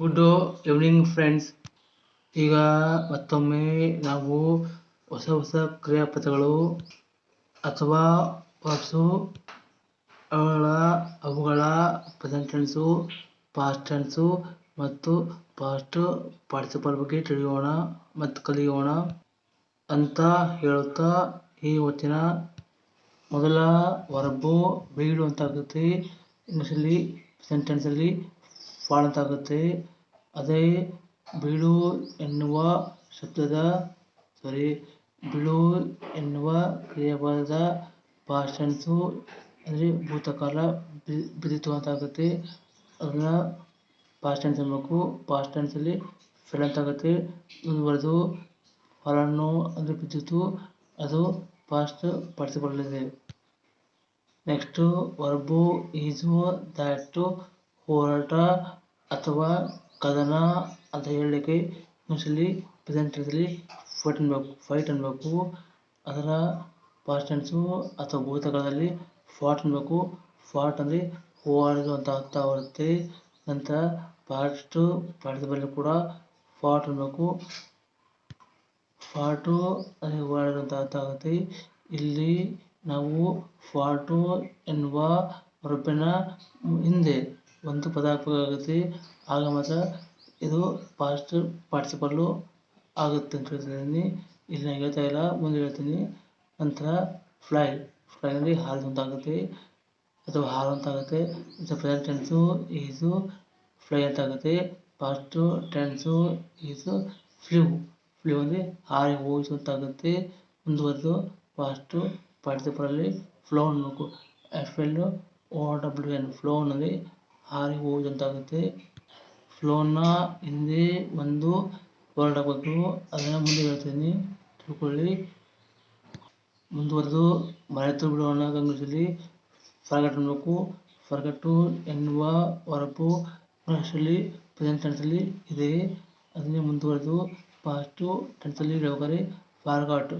Good evening friends ಈಗ ಮತ್ತೊಮ್ಮೆ ನಾವು ಹೊಸ ಹೊಸ ಕ್ರಿಯಾಪದಗಳು ಅಥವಾ ವರ್ಬ್ಸು ಅವುಗಳ ಅವುಗಳ ಪ್ರೆಸೆಂಟ್ ಟೆನ್ಸು ಪಾಸ್ಟ್ ಟೆನ್ಸು ಮತ್ತು ಪಾಸ್ಟ್ ಪಾರ್ಟಿಸಿಪಲ್ ಬಗ್ಗೆ ತಿಳಿಯೋಣ ಮತ್ತು ಕಲಿಯೋಣ ಅಂತ ಹೇಳುತ್ತಾ ಈ ಹೊತ್ತಿನ ಮೊದಲ ವರ್ಬು ಬೀಳು ಅಂತ ಆಗುತ್ತೆ. ಇಂಗ್ಲೀಷಲ್ಲಿ ಸೆಂಟೆನ್ಸಲ್ಲಿ ಅಂತ ಆಗುತ್ತೆ ಅದೇ ಬೀಳು ಎನ್ನುವ ಶಬ್ದದ ಸಾರಿ ಬೀಳು ಎನ್ನುವ ಕ್ರಿಯಾಪದದ ಪಾಸ್ಟ್ ಅಂದರೆ ಭೂತಕಾಲ ಬಿದ್ದಿತು ಅಂತ ಆಗುತ್ತೆ ಅದನ್ನ ಪಾಸ್ಟ್ ಟೆನ್ಸ್ ಅನ್ಬೇಕು ಪಾಸ್ಟ್ ಟೆನ್ಸಲ್ಲಿ ಫೆಲ್ ಅಂತ ಆಗುತ್ತೆ ಮುಂದುವರೆದು ಫಾಲನ್ನು ಅಂದರೆ ಬಿದ್ದಿತು ಅದು ಪಾಸ್ಟ್ ಇದೆ ನೆಕ್ಸ್ಟು ವರ್ಬು ಈಜು ದ್ಯಾಟು ಹೋರಾಟ ಅಥವಾ ಕದನ ಅಂತ ಹೇಳಲಿಕ್ಕೆ ಇಂಗ್ಲೀಷಲ್ಲಿ ಪ್ರೆಸೆಂಟ್ ಟೆನ್ಸಲ್ಲಿ ಫೈಟ್ ಅನ್ಬೇಕು ಫೈಟ್ ಅನ್ನಬೇಕು ಅದರ ಪಾಸ್ಟ್ ಟೆನ್ಸು ಅಥವಾ ಭೂತಕಾಲದಲ್ಲಿ ಫಾಟ್ ಅನ್ನಬೇಕು ಫಾಟ್ ಅಂದರೆ ಹೋರಾಡುವುದು ಅಂತ ಅರ್ಥ ಬರುತ್ತೆ ನಂತರ ಪಾಸ್ಟು ಪಾರ್ಟಿಸಿಪಲ್ ಕೂಡ ಫಾಟ್ ಅನ್ನಬೇಕು ಫಾಟು ಅಂದರೆ ಹೋರಾಡುವುದು ಅಂತ ಅರ್ಥ ಆಗುತ್ತೆ. ಇಲ್ಲಿ ನಾವು ಫಾಟು ಎನ್ನುವ ವರ್ಬಿನ ಹಿಂದೆ ಒಂದು ಪದ ಹಾಕಬೇಕಾಗುತ್ತೆ ಆಗ ಮಾತ್ರ ಇದು ಪಾಸ್ಟ್ ಪಾರ್ಟಿಸಿಪಲ್ಲು ಆಗುತ್ತೆ ಅಂತ ಹೇಳ್ತಿದ್ದೀನಿ ಇಲ್ಲಿ ನಾನು ಹೇಳ್ತಾ ಇಲ್ಲ, ಮುಂದೆ ಹೇಳ್ತೀನಿ. ನಂತರ ಫ್ಲೈ ಫ್ಲೈ ಅಂದರೆ ಹಾರಿದು ಅಂತ ಆಗುತ್ತೆ ಅಥವಾ ಹಾಲು ಅಂತ ಆಗುತ್ತೆ ಪ್ರೆಸೆಂಟ್ ಟೆನ್ಸು ಈಸು ಫ್ಲೈ ಅಂತ ಆಗುತ್ತೆ ಪಾಸ್ಟು ಟೆನ್ಸು ಈಸು ಫ್ಲೂ ಫ್ಲೂ ಅಂದರೆ ಹಾರಿ ಹೋಯಿತು ಅಂತ ಆಗುತ್ತೆ ಮುಂದುವರೆದು ಪಾಸ್ಟು ಪಾರ್ಟಿಸಿಪಲಲ್ಲಿ ಫ್ಲೋ ಅನ್ಬೇಕು F L O W N flown ಅಂದರೆ ಹಾರಿ ಹೋಗುವುದು ಆಗುತ್ತೆ ಫ್ಲೋನ ಹಿಂದೆ ಒಂದು ವರ್ಡ್ ಆಗಬೇಕು ಅದನ್ನು ಮುಂದೆ ಹೇಳ್ತೀನಿ. ತಿಳ್ಕೊಳ್ಳಿ. ಮುಂದುವರೆದು ಮರೆತು ಬಿಡೋಣ ಇಂಗ್ಲೀಷಲ್ಲಿ ಫರ್ಗಟ್ ಅನ್ನಬೇಕು ಫರ್ಗಟ್ಟು ಎನ್ನುವ ಹೊರಪು ಇಂಗ್ಲೀಷಲ್ಲಿ ಪ್ರೆಸೆಂಟ್ ಟೆನ್ಸಲ್ಲಿ ಇದೆ. ಅದನ್ನೇ ಮುಂದುವರೆದು ಪಾಸ್ಟು ಟೆನ್ಸಲ್ಲಿ ಹೇಳ್ಬೇಕಾದ್ರೆ forgot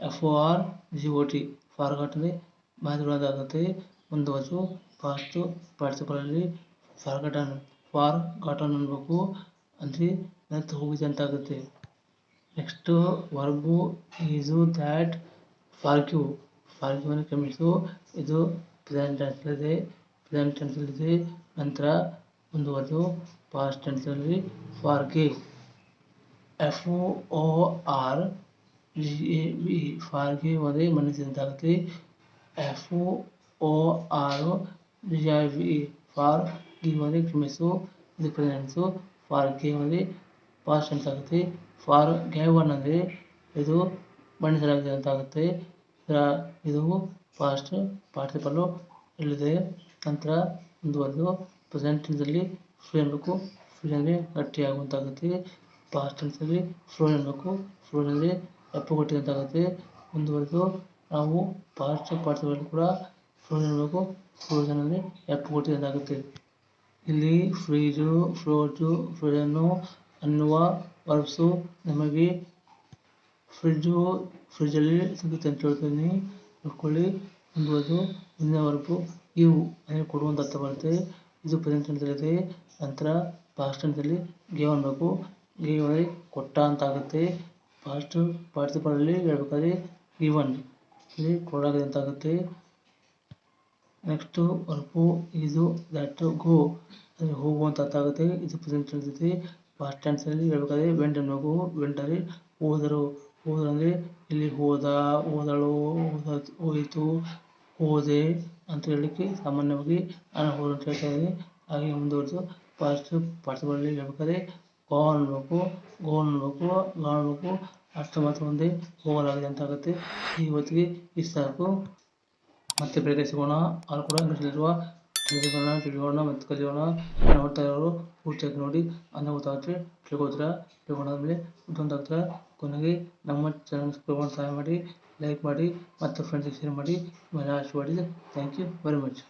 F O R G O T forgot ಅಂದರೆ ಮರೆತು ಬಿಡೋದಾಗುತ್ತೆ ಮುಂದುವರೆದು ಪಾಸ್ಟು ಪಾರ್ಟಿಸಿಪಲಲ್ಲಿ ಫಾರ್ಗಟನ್ ಫಾರ್ ಗಾಟನ್ ಅನ್ಬೇಕು ಅಂದರೆ ಮರೆತು ಹೋಗಿದೆ ಅಂತ ಆಗುತ್ತೆ next verb is that forgive forgive ಅಂದರೆ ಕ್ಷಮಿಸು. ಇದು ಪ್ರೆಸೆಂಟ್ ಟೆನ್ಸಲ್ಲಿದೆ. ಪ್ರೆಸೆಂಟ್ ಟೆನ್ಸಲ್ಲಿದೆ. ನಂತರ ಮುಂದುವರೆದು past ಟೆನ್ಸಲ್ಲಿ forgave. F O R G A V. Forgive ಅಂದರೆ ಮನ್ನಿಸಿದಂತಾಗುತ್ತೆ F O R G I V. Forgive ಅಂದರೆ ಕ್ರಿಮಿಸು ಇದು ಪ್ರೆಸೆಂಟ್ಸು ಫಾರ್ ಗೇವ್ ಅಂದರೆ ಪಾಸ್ಟ್ ಅಂತ ಆಗುತ್ತೆ. ಫಾರ್ ಗೇವನ್ ಅಂದರೆ ಇದು ಬಣ್ಣಿಸಲಾಗಿದೆ ಅಂತ ಆಗುತ್ತೆ. ಇದು ಫಾಸ್ಟ್ ಪಾರ್ಟಿಸಿಪಲ್ಲು ಇಲ್ಲಿದೆ ನಂತರ ಮುಂದುವರೆದು ಪ್ರೆಸೆಂಟ್ ಟೆನ್ಸಲ್ಲಿ ಫ್ರೀ ಅನ್ನಬೇಕು ಫ್ರೀ ಅಂದರೆ ಗಟ್ಟಿಯಾಗುವಂತಾಗುತ್ತೆ ಪಾಸ್ಟ್ ಟೆನ್ಸಲ್ಲಿ ಫ್ಲೋ ಅನ್ನಬೇಕು ಫ್ಲೋ ಅಂದರೆ ಎಪ್ಪುಗಟ್ಟಿದೆ ಅಂತ ಆಗುತ್ತೆ. ಮುಂದುವರೆದು ನಾವು ಪಾಸ್ಟ್ ಪಾರ್ಟಿಸಿಪಲ್ ಕೂಡ ಫ್ಲೋ ಅನ್ನಬೇಕು ಫ್ರೋಜನ್ ಅಂದರೆ ಎಪ್ಪುಗಟ್ಟಿದೆ ಅಂತ ಆಗುತ್ತೆ. ಇಲ್ಲಿ ಫ್ರೀಜು ಫ್ರೋಜು ಫ್ರೋಜನ್ನು ಅನ್ನುವ ವರ್ಬ್ಸು ನಮಗೆ ಫ್ರಿಜ್ಜು ಫ್ರಿಜ್ಜಲ್ಲಿ ಸಿಗುತ್ತೆ ಅಂತ ಹೇಳ್ತೀನಿ. ನೋಡ್ಕೊಳ್ಳಿ. ಮುಂದುವರೆದು ಮುಂದಿನ ವರ್ಬು ಇವು ಅಂದರೆ ಕೊಡುವಂತ ಅರ್ಥ ಬರುತ್ತೆ. ಇದು ಪ್ರೆಸೆಂಟ್ ಟೆನ್ಸಲ್ಲಿದೆ ನಂತರ ಪಾಸ್ಟ್ ಟೆನ್ಸಲ್ಲಿ ಗೇವ್ ಅನ್ನಬೇಕು ಗೇವ್ ಕೊಟ್ಟ ಅಂತ ಆಗುತ್ತೆ. ಪಾಸ್ಟ್ ಪಾರ್ಟಿಸಿಪಲಲ್ಲಿ ಹೇಳ್ಬೇಕಾದ್ರೆ ಗಿವನ್ ಇಲ್ಲಿ ಕೊಡಲಾಗಿದೆ ಅಂತ ಆಗುತ್ತೆ. ನೆಕ್ಸ್ಟು ಅಲ್ಪು, ಇದು ದಟ್ ಗೋ ಅಂದರೆ ಹೋಗುವಂತ ಅರ್ಥ ಆಗುತ್ತೆ. ಇದು ಪ್ರೆಸೆಂಟ್ ಟೆನ್ಸ್ ಇದೆ ಪಾಸ್ಟ್ ಟೆನ್ಸಲ್ಲಿ ಹೇಳ್ಬೇಕಾದ್ರೆ ವೆಂಟ್ ಅನ್ನೋಗು ವೆಂಟ್ ಅಂದರೆ ಹೋದರು. ಹೋದರು ಅಂದರೆ ಇಲ್ಲಿ ಹೋದ, ಹೋದಳು, ಹೋದ ಹೋಯಿತು, ಹೋದೆ ಅಂತ ಹೇಳಲಿಕ್ಕೆ ಸಾಮಾನ್ಯವಾಗಿ ನಾನು ಹೋದ ಅಂತ ಹೇಳ್ತಾ ಇದ್ದೀನಿ. ಹಾಗೆ ಮುಂದುವರೆದು ಪಾಸ್ಟ್ ಪಾಠಗಳಲ್ಲಿ ಹೇಳ್ಬೇಕಾದ್ರೆ ಗೋ ಅನ್ನಬೇಕು ಗೋ ಅನ್ಬೇಕು ಗೋ ಅನ್ಬೇಕು ಅಷ್ಟು ಮಾತ್ರ ಒಂದೇ ಹೋಗಲಾಗಿದೆ ಅಂತ ಆಗುತ್ತೆ. ಈ ಹೊತ್ತಿಗೆ ಇಷ್ಟು ಸಾಕು ಮತ್ತೆ ಬೇರೆ ಸಿಗೋಣ ಅಲ್ಲಿ ಕೂಡ ಇಂಗ್ಲೀಷಲ್ಲಿರುವ ತಿಳಿದುಕೊಳ್ಳೋಣ ತಿಳಿಯೋಣ ಮತ್ತು ಕಲಿಯೋಣ ನೋಡ್ತಾ ಇರೋರು ಪೂರ್ತಿಯಾಗಿ ನೋಡಿ, ಅನ್ನ ಗೊತ್ತಾಗುತ್ತೆ ತಿಳ್ಕೊತೀರಾ ತಿಳ್ಕೊಂಡಾದ್ಮೇಲೆ ಗೊತ್ತಾಗ್ತಾರೆ ಕೊನೆಗೆ ನಮ್ಮ ಚಾನಲ್ ಸಬ್ಸ್ಕ್ರೈಬ್ ಮಾಡಿ ಸಹಾಯ ಮಾಡಿ ಲೈಕ್ ಮಾಡಿ ಮತ್ತು ಫ್ರೆಂಡ್ಸಿಗೆ ಶೇರ್ ಮಾಡಿ ಮೇಲೆ ಮಾಡಿ ಥ್ಯಾಂಕ್ ಯು ವೆರಿ ಮಚ್